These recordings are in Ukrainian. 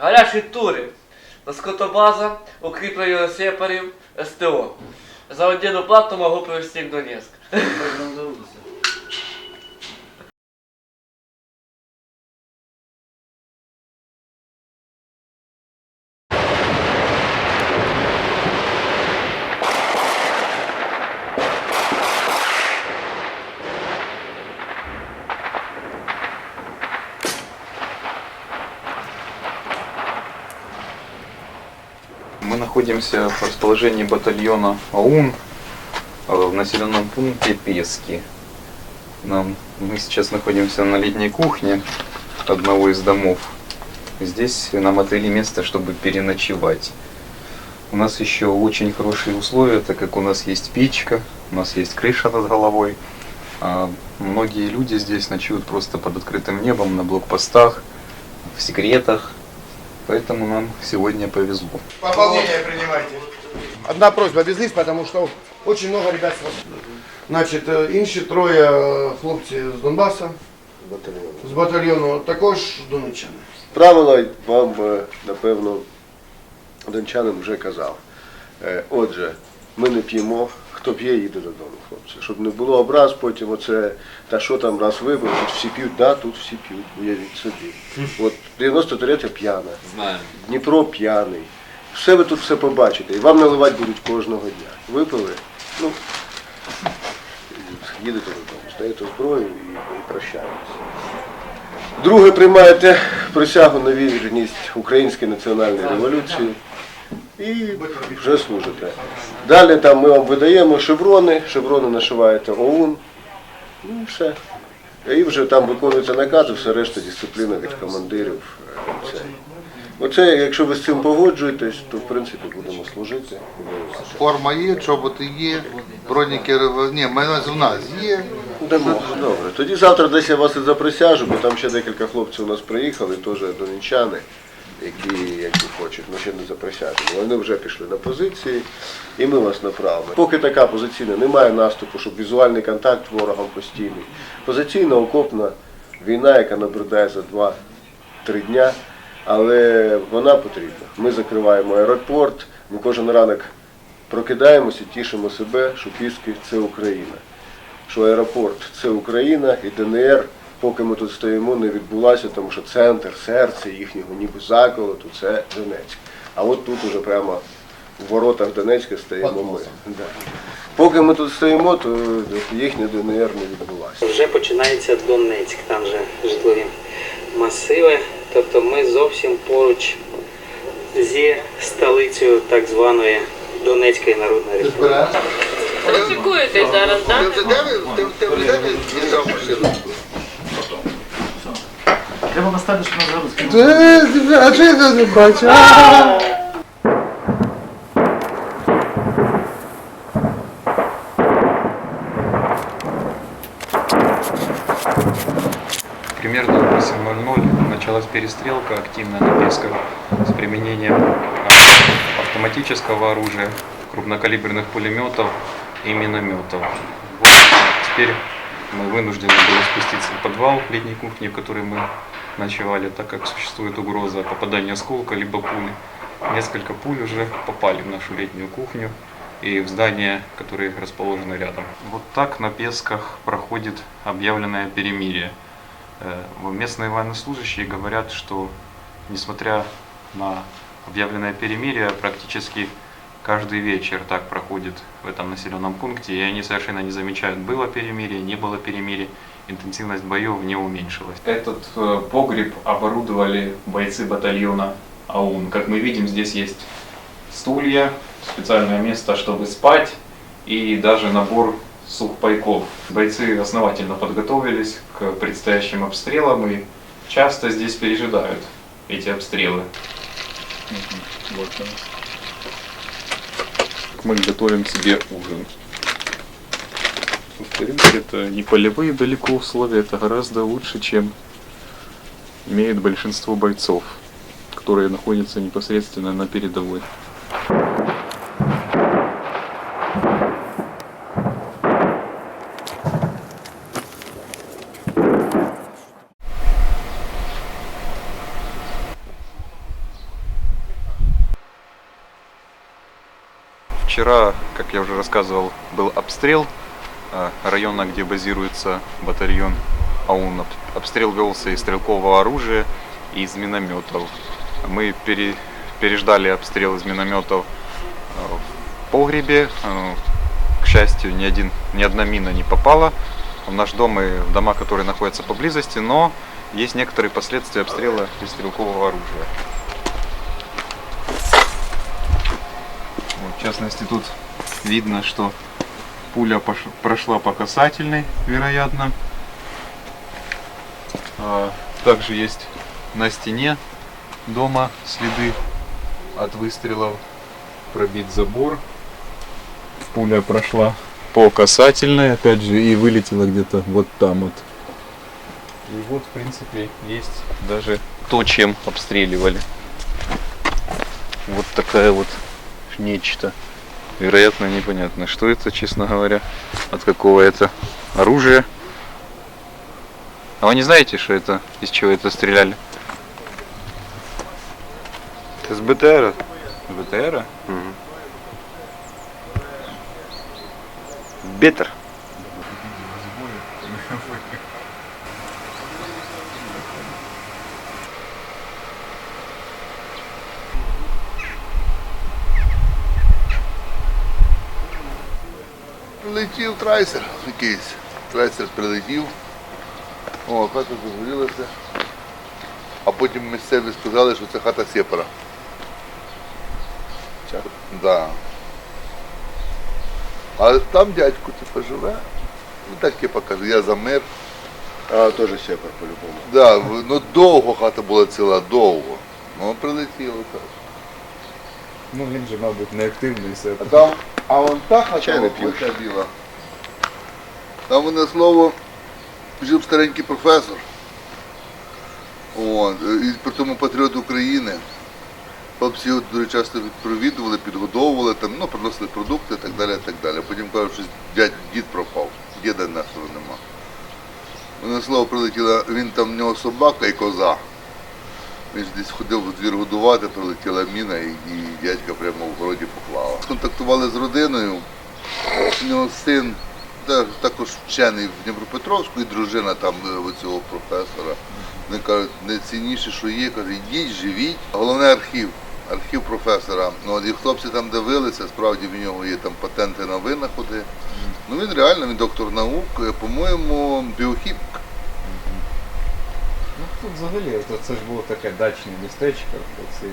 Гарячі тури. Скотобаза, укріплення сепарів, СТО. За одну плату можу привезти в Донецьк. Находимся в расположении батальона АУН э, в населенном пункте Пески. Нам, мы сейчас находимся на летней кухне одного из домов. Здесь нам отвели место, чтобы переночевать. У нас еще очень хорошие условия, так как у нас есть печка, у нас есть крыша над головой. А многие люди здесь ночуют просто под открытым небом, на блокпостах, в секретах. Поэтому нам сегодня повезло. Пополнение принимайте. Одна просьба без потому что очень много ребят Значить, інші троє е, хлопці з Донбаса, з батальйону, також донеччани. Правила вам, е, напевно, дончанин вже казав. Е, Отже, ми не п'ємо, хто п'є, їде додому, хлопці. Щоб не було образ, потім оце, та що там раз вибив, тут всі п'ють, да, тут всі п'ють, уявіть собі. От 93 п'яна, Знаємо. Дніпро п'яний. Все ви тут все побачите. І вам наливати будуть кожного дня. Випили, ну, їдете додому, здаєте зброю і, і прощаєтесь. Друге, приймаєте присягу на вірність Українській національній революції і вже служите. Далі там ми вам видаємо шеврони, шеврони нашиваєте ОУН, ну і все. І вже там виконуються накази, все решта дисципліна від командирів. Це. Оце, якщо ви з цим погоджуєтесь, то в принципі будемо служити. Форма є, чоботи є, броніки, ні, майонез в нас є. Дамо. Добре. Тоді завтра десь я вас і заприсяжу, бо там ще декілька хлопців у нас приїхали, теж донеччани, які, які хочуть, ми ще не заприсяжені. Вони вже пішли на позиції і ми вас направимо. Поки така позиційна, немає наступу, щоб візуальний контакт ворогом постійний. Позиційна окопна війна, яка набридає за 2-3 дня, але вона потрібна. Ми закриваємо аеропорт, ми кожен ранок прокидаємося тішимо себе, що Піски це Україна що аеропорт це Україна і ДНР, поки ми тут стоїмо, не відбулася, тому що центр, серце їхнього ніби заколоту це Донецьк. А от тут уже прямо в воротах Донецька стоїмо ми. Да. Поки ми тут стоїмо, то їхня ДНР не відбулася. Вже починається Донецьк, там же житлові масиви. Тобто ми зовсім поруч зі столицею так званої Донецької Народної Республіки. Шикуєтесь зараз, Ти так? Треба поставити, що нас зараз А що я не бачу? Примерно в 8.00 началась перестрелка активная на Песках с применением а, автоматического оружия, крупнокалиберных пулеметов и минометов. Вот теперь мы вынуждены были спуститься в подвал летней кухни, в которой мы ночевали, так как существует угроза попадания осколка либо пули. Несколько пуль уже попали в нашу летнюю кухню и в здания, которые расположены рядом. Вот так на Песках проходит объявленное перемирие. Э, Местные военнослужащие говорят, что несмотря на объявленное перемирие, практически каждый вечер так проходит в этом населенном пункте, и они совершенно не замечают, было перемирие, не было перемирия, интенсивность боев не уменьшилась. Этот э, погреб оборудовали бойцы батальона АУН. Как мы видим, здесь есть стулья, специальное место, чтобы спать, и даже набор сухпайков. Бойцы основательно подготовились к предстоящим обстрелам и часто здесь пережидают эти обстрелы. Вот он. Мы готовим себе ужин. Повторюсь, это не полевые далеко условия, это гораздо лучше, чем имеет большинство бойцов, которые находятся непосредственно на передовой. Вчера, как я уже рассказывал, был обстрел э, района, где базируется батальон АУН. Об- Обстрел велся из стрелкового оружия и из минометов. Мы пере- переждали обстрел из минометов э, в погребе. Э, К счастью, ни, один, ни одна мина не попала в наш дом и в дома, которые находятся поблизости, но есть некоторые последствия обстрела из стрелкового оружия. В частности, тут видно, что пуля прошла по касательной, вероятно. А, Также есть на стене дома следы от выстрелов. Пробит забор. Пуля прошла по касательной, опять же, и вылетела где-то вот там вот. И вот, в принципе, есть даже то, чем обстреливали. Вот такая вот нечто. Вероятно, непонятно, что это, честно говоря, от какого это оружия. А вы не знаете, что это, из чего это стреляли? З БТР? БТР? Бетер. Прилетів трайсер якийсь. Трайсер прилетів. О, хата загорілася. А потім місцеві сказали, що це хата сепара. Да. А там дядько типу живе. Ну так типу каже, я за мир. А, теж сепар по-любому. Да, ну довго хата була ціла, довго. Ну прилетіло так. Ну він же, мабуть, неактивний все. А там, а вон та хата Чай не от п'єш? оця. Там одне слово жив старенький професор. От, і при тому патріот України. Хлопці його дуже часто провідували, підгодовували, там, ну, приносили продукти і так далі. і так далі. Потім кажуть, що дядь, дід пропав, діда нашого нема. Одне слово прилетіла, він там в нього собака і коза. Він ж десь ходив у двір годувати, прилетіла міна і, дядька прямо в городі поклала. Контактували з родиною. У нього син також вчений в Дніпропетровську, і дружина там е, цього професора. Вони кажуть, найцінніше, що є, каже, йдіть, живіть. Головне архів, архів професора. Ну, і хлопці там дивилися, справді в нього є там патенти на винаходи. Ну він реально, він доктор наук, е, по-моєму, біохімік. Ну тут взагалі, то це ж було таке дачне містечко, ці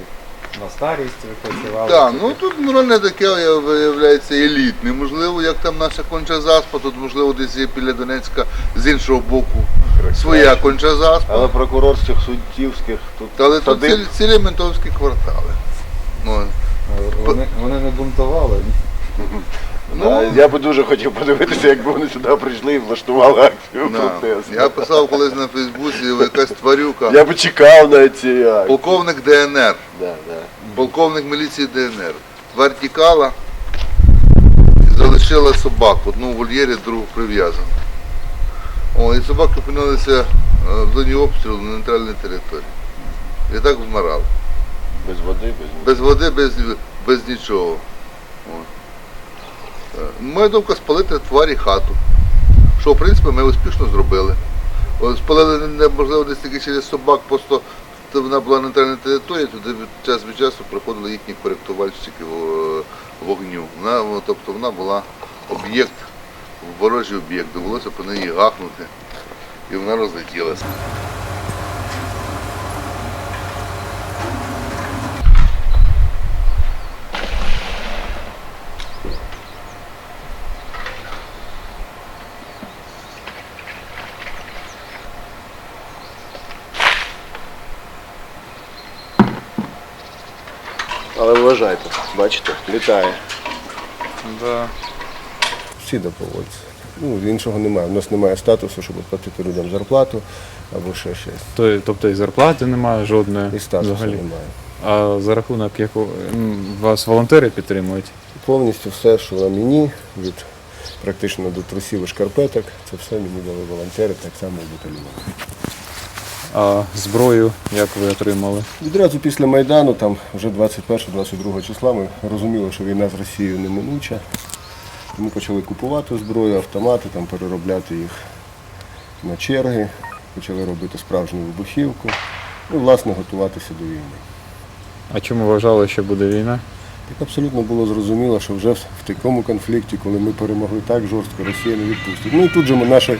на старість відпочивали. Так, ну тут моральне таке виявляється елітне. Можливо, як там наша конча заспа, тут можливо десь є біля Донецька з іншого боку своя конча заспа. Але прокурор з суддівських тут Але тут цілі, цілі ментовські квартали. Ну, Вони, вони не бунтували. Да, я би дуже хотів подивитися, якби вони сюди прийшли і влаштували акцію да. протесту. Я писав колись на Фейсбуці, якась тварюка. Я би чекав на ці акції. Полковник ДНР, Да, да. полковник міліції ДНР. Тварь тікала і залишила собак. Одну в вольєрі, другу прив'язану. О, і собаки опинилися е, в зоні обстрілу на нейтральній території. І так вмирали. Без води, без води. Без води, без, без нічого. От. Е, Моя думка спалити тварі хату. Що, в принципі, ми успішно зробили. Спалили не- можливо десь тільки через собак, просто вона була на нейтральній території, туди час від часу приходили їхні коректувальщики вогню. Вона, тобто вона була об'єкт, ворожий об'єкт, довелося по неї гахнути. І вона розлетілася. Але вважайте, бачите, літає. Да. всі добровольці. Ну, іншого немає. У нас немає статусу, щоб платити людям зарплату або ще щось. То- Тобто і зарплати немає жодної І статусу взагалі. немає. А за рахунок якого вас волонтери підтримують? Повністю все, що на мені, від практично до трусів і шкарпеток, це все мені дали волонтери, так само і батальйон. А зброю як ви отримали? Відразу після Майдану, там вже 21-22 числа, ми розуміли, що війна з Росією неминуча. Тому почали купувати зброю, автомати, там, переробляти їх на черги, почали робити справжню вибухівку і, власне, готуватися до війни. А чому вважали, що буде війна? Так абсолютно було зрозуміло, що вже в такому конфлікті, коли ми перемогли так жорстко, Росія не відпустить. Ну і тут же ми наші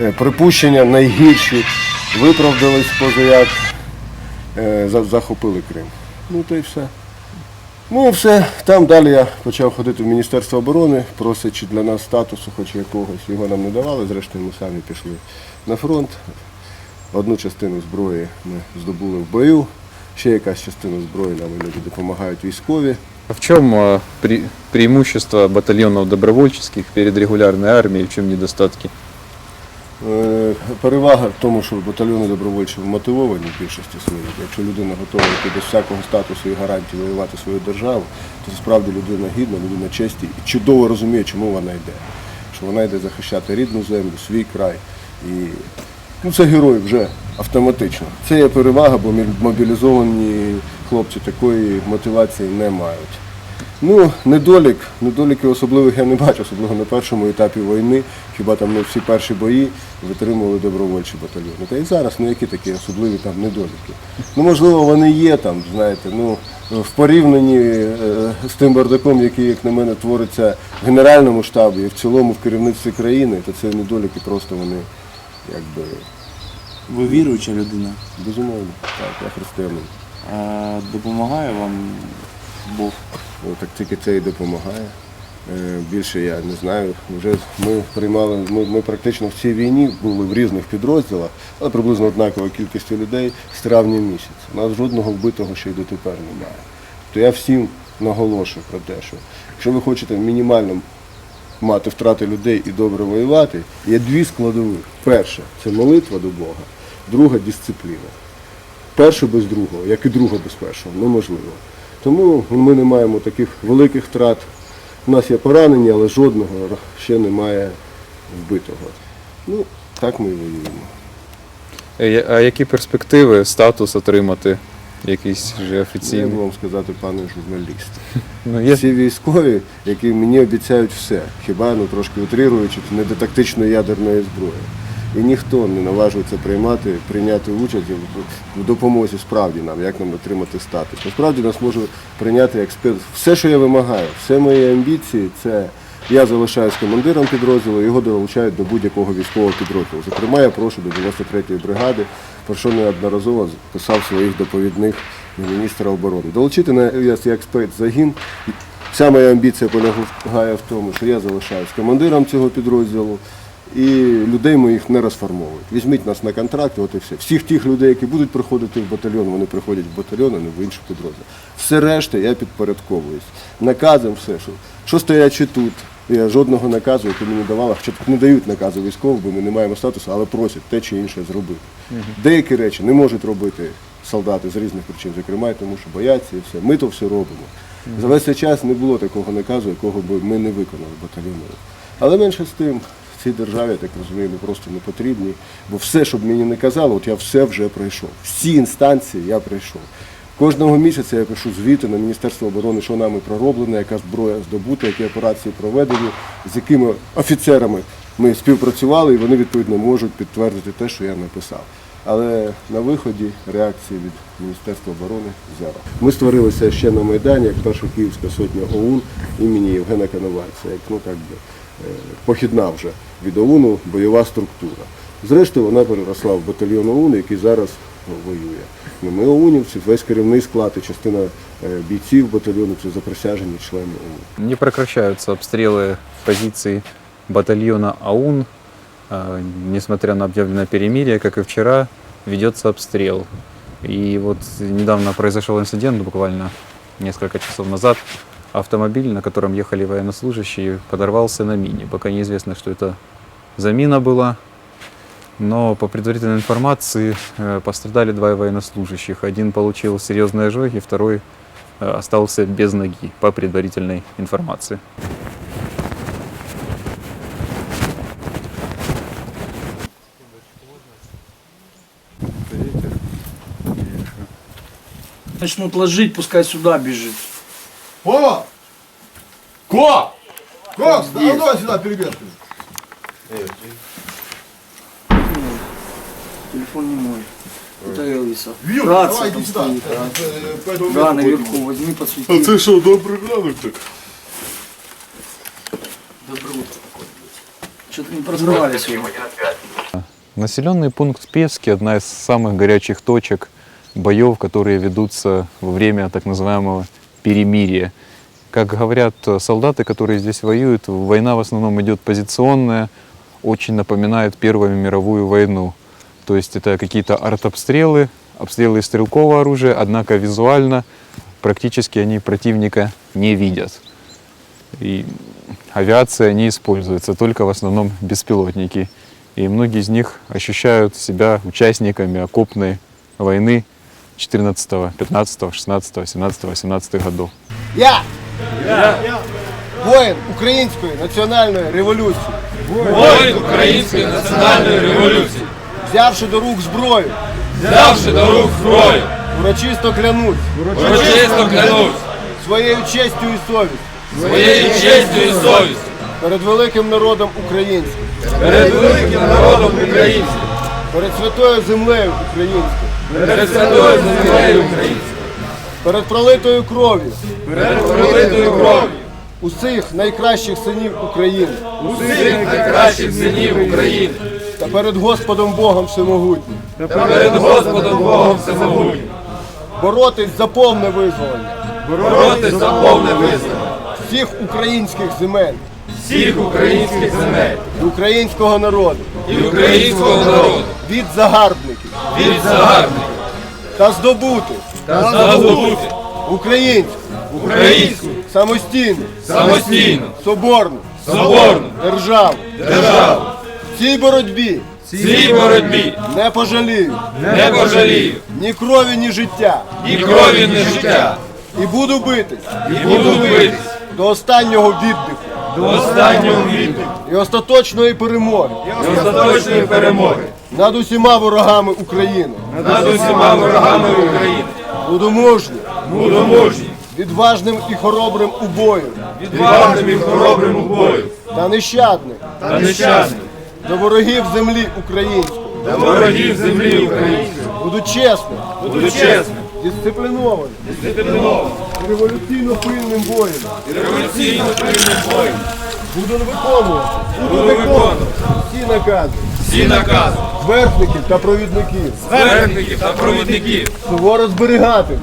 е, припущення найгірші виправдались позаяк, е, за- захопили Крим. Ну то й все. Ну все. Там далі я почав ходити в Міністерство оборони, просячи для нас статусу хоч якогось. Його нам не давали, зрештою ми самі пішли на фронт. Одну частину зброї ми здобули в бою, ще якась частина зброї нам іноді допомагають військові. А в а, пре- преимущество батальонов добровольческих перед регулярной армией, в чем недостатки? Е, Перевага в тому, що батальйони добровольчі мотивовані в більшості своїй. Якщо людина готова йти без всякого статусу і гарантій воювати свою державу, то справді людина гідна, людина честі і чудово розуміє, чому вона йде. Що вона йде захищати рідну землю, свій край. І ну, це герой вже автоматично. Це є перевага, бо мобілізовані хлопці такої мотивації не мають. Ну, недолік, недоліків особливих я не бачу, особливо на першому етапі війни. Хіба там не всі перші бої витримували добровольчі батальйони. Та і зараз ну які такі особливі там недоліки. Ну можливо, вони є там, знаєте, ну в порівнянні е, з тим бардаком, який, як на мене, твориться в Генеральному штабі і в цілому в керівництві країни, то це недоліки просто вони якби Ви віруюча людина. безумовно. Так, я християнин. А допомагає вам Бог? Так тільки це і допомагає. Е, Більше я не знаю. Вже ми приймали, ми, ми практично в цій війні були в різних підрозділах, але приблизно однакова кількість людей з травня місяця. У нас жодного вбитого ще й дотепер немає. То я всім наголошую про те, що якщо ви хочете мінімально мати втрати людей і добре воювати, є дві складові. Перша це молитва до Бога, друга дисципліна. Перше без другого, як і друга без першого, неможливо. Тому ми не маємо таких великих втрат. У нас є поранені, але жодного ще немає вбитого. Ну, так ми і воюємо. Е, А які перспективи, статус отримати? Якийсь вже Це я офіційний? вам сказати, пане журналіст. Ну, є Всі військові, які мені обіцяють все, хіба ну трошки утрируючи, не до тактичної ядерної зброї. І ніхто не наважується приймати, прийняти участь в- допомозі справді нам, як нам отримати статус. Насправді нас може прийняти як спец. Все, що я вимагаю, все мої амбіції, це я залишаюсь командиром підрозділу, його долучають до будь-якого військового підрозділу. Зокрема, я прошу до 93-ї бригади, про що неодноразово писав своїх доповідних до міністра оборони. Долучити на як спецзагін. Вся моя амбіція полягає в тому, що я залишаюсь командиром цього підрозділу і людей моїх не розформовують. Візьміть нас на контракт, от і все. Всіх тих людей, які будуть приходити в батальйон, вони приходять в батальйон, а не в інший підрозділ. Все решта я підпорядковуюсь. Наказом все, що, що стоячи тут. Я жодного наказу, який мені давали, хоча не дають наказу військовим, бо ми не маємо статусу, але просять те чи інше зробити. Деякі речі не можуть робити солдати з різних причин, зокрема тому, що бояться і все. Ми то все робимо. За весь цей час не було такого наказу, якого б ми не виконали батальйоном. Але менше з тим, цій державі, я так розумію, ми просто не потрібні. Бо все, що б мені не казали, от я все вже пройшов. Всі інстанції я пройшов. Кожного місяця я пишу звіти на Міністерство оборони, що нами пророблено, яка зброя здобута, які операції проведені, з якими офіцерами ми співпрацювали, і вони відповідно можуть підтвердити те, що я написав. Але на виході реакції від Міністерства оборони зеро. Ми створилися ще на Майдані, як перша Київська сотня ОУН імені Євгена Коновальця, як ну, так би, похідна вже від ОУНу бойова структура. Зрештою, вона переросла в батальйон ОУН, який зараз воює. Ну, Ми ОУНівці, весь керівний склад і частина е, бійців батальйону це заприсяжені члени ОУН. Не прекращаются обстрелы позиций батальона АУН. Несмотря на объявленное перемирие, как и вчера, ведется обстрел. И вот недавно произошел инцидент, буквально несколько часов назад. Автомобиль, на котором ехали военнослужащие, подорвался на мине. Пока неизвестно, что это за мина была. Но по предварительной информации э, пострадали два военнослужащих. Один получил серьезные ожоги, второй э, остался без ноги, по предварительной информации. Начнут ложить, пускай сюда бежит. О! Ко! Ко, а ну давай сюда перебежку. Телефон не мой. Это Элвиса. Рация давай там иди сюда. стоит. Э, по этому Да, месту наверху, возьми, подсвети. це що, добрий ранок так? Доброе утро. Что-то не прозревали сегодня. Населенный пункт Певский – одна из самых горячих точек боев, которые ведутся во время так называемого перемирия. Как говорят э, солдаты, которые здесь воюют, война в основном идет позиционная, очень напоминает Первую мировую войну. То есть это какие-то артобстрелы, обстрелы из стрелкового оружия, однако визуально практически они противника не видят. И авиация не используется, только в основном беспилотники. И многие из них ощущают себя участниками окопной войны 14, 15, 16, 17, 18 годов. Я! Воїн Української національної революції. Воїн Української національної революції, Взявши до рук зброю, взявши до рук зброю, урочисто клянусь. Урочисто клянусь. Своєю честю і совістю. Своєю честю і совістю. Перед великим народом українським, перед великим народом українським, перед святою землею українською, перед святою землею українською, перед пролитою кров'ю. Перед пролитою кров'ю. Усіх найкращих синів України. Усіх найкращих синів України. Та перед Господом Богом Всемогутнім. Та перед Господом Богом Всемогутнім, боротись за повне визволення. Боротися за повне визнання всіх українських земель всіх українських земель. І українського народу. І українського народу. Від загарбників. Від загарбників. Та здобути та здобути українську. Українську. Самостійну. Самостійну. Соборну. Соборну. Державу. Державу. в цій боротьбі В цій боротьбі. не пожалію. Не пожалію. Ні крові, ні життя. Ні крові, ні життя. і буду битись. І буду битись. до останнього віддиху до останнього віддиху і остаточної перемоги. І остаточної перемоги. Над усіма ворогами України. над усіма ворогами України. Буду мужнім, Буду мужнім, відважним і хоробрим у бою. Відважним і хоробрим у бою. Та нещадним. Та нещасним до ворогів землі української. до ворогів землі української. Буду чесним, Буду чесним, дисциплінованим, дисциплінованим, революційно пильним воїном. революційно прийним боєм. Буду виконувати, Буду виконувати всі накази всі накази зверхників та провідників. зверхників та провідників, Суворо зберігати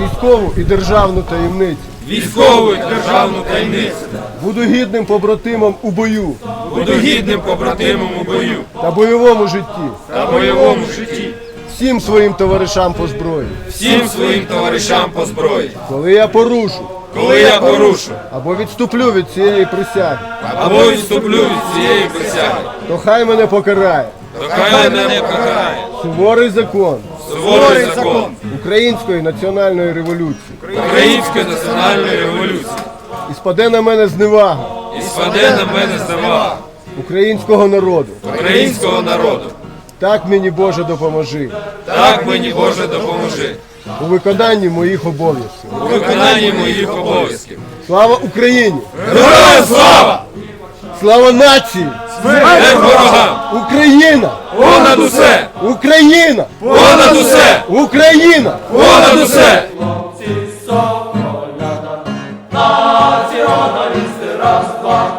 військову і державну таємницю. військову і державну таємницю. Буду гідним побратимом у бою Буду гідним побратимом у бою та бойовому житті, та бойовому житті. Всім своїм товаришам по зброї. Всім своїм товаришам по зброї. Коли я порушу Коли я порушу або відступлю від цієї присяги, або відступлю від цієї присяги, то хай мене покарає то хай мене покарає суворий закон суворий закон української національної революції. Української національної революції. І спаде на мене зневага І спаде на мене зневага українського народу. українського народу. Так мені Боже допоможи. Так мені Боже допоможи. У виконанні моїх обов'язків. У виконанні моїх обов'язків. Слава Україні! Героям слава! Слава нації! Смерть ворогам! Україна! Понад усе! Україна! Понад усе! Україна! Понад усе! Хлопці соколята! Націоналісти раз-два!